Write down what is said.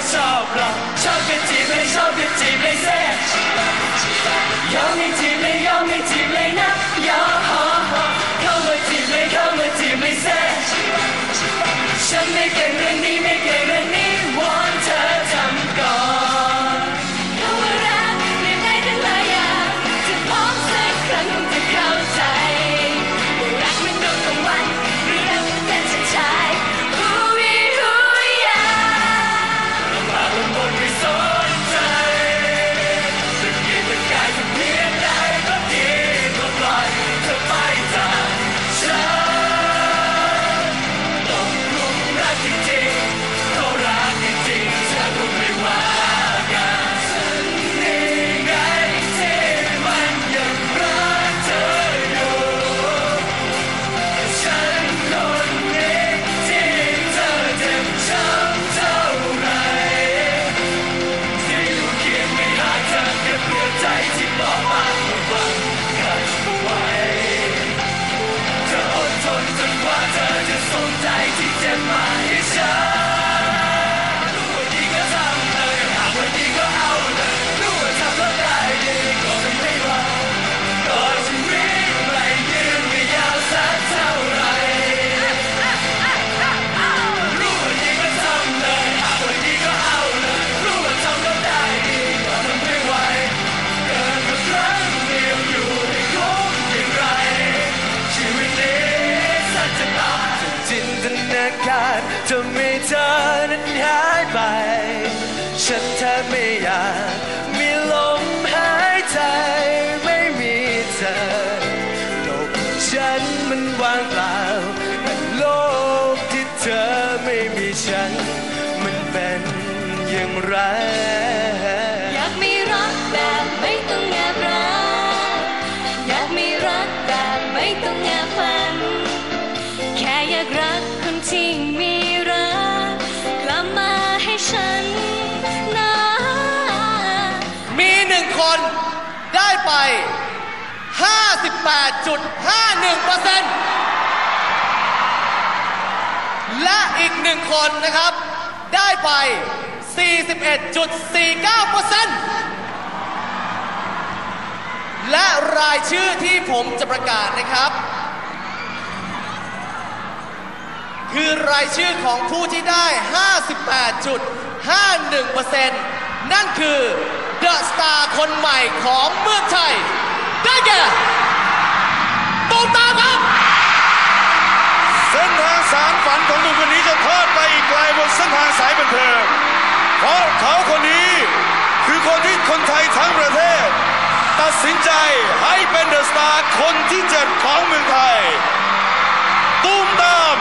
หรอกชอบก็จีบเลยชอบก็จีบเลยเซ่ยอมไม่จีบเลยยอมไม่จีบเลยนะยอมเข้ามาจีบเลยเข้ามาจีบเลยเซ่ฉันไม่เก่งเรื่องนี้ไม่เก่งเรื่อง นาการจะมีเธอนั้นหายไป ฉันแทบไม่อยากมีลมหายใจไม่มีเธอโลกฉันมันว่างเปล่าแต่โลกที่เธอไม่มีฉัน มันเป็นอย่างไรอยากมีรักแบบไม่ต้องแอบรักอยากมีรักแบบไม่ต้องแอบฝันแค่อยากรัก ที่มีรักกลับมาให้ฉันนะมีหนึ่งคนได้ไป 58.51%และอีกหนึ่งคนนะครับ ได้ไป 41.49%และรายชื่อที่ผมจะประกาศนะครับ คือรายชื่อของผู้ที่ได้ 58.51%นั่นคือเดอะสตาร์คนใหม่ของเมืองไทย ได้แก่ตูมตามครับ เส้นทางสารฝันของหนุ่มคนนี้จะทอดไปอีกไกลบนเส้นทางสายบันเทิงเพราะเขาคนนี้คือคนที่คนไทยทั้งประเทศ ตัดสินใจให้เป็นเดอะสตาร์คนที่เจ็ดของเมืองไทย ตูมตาม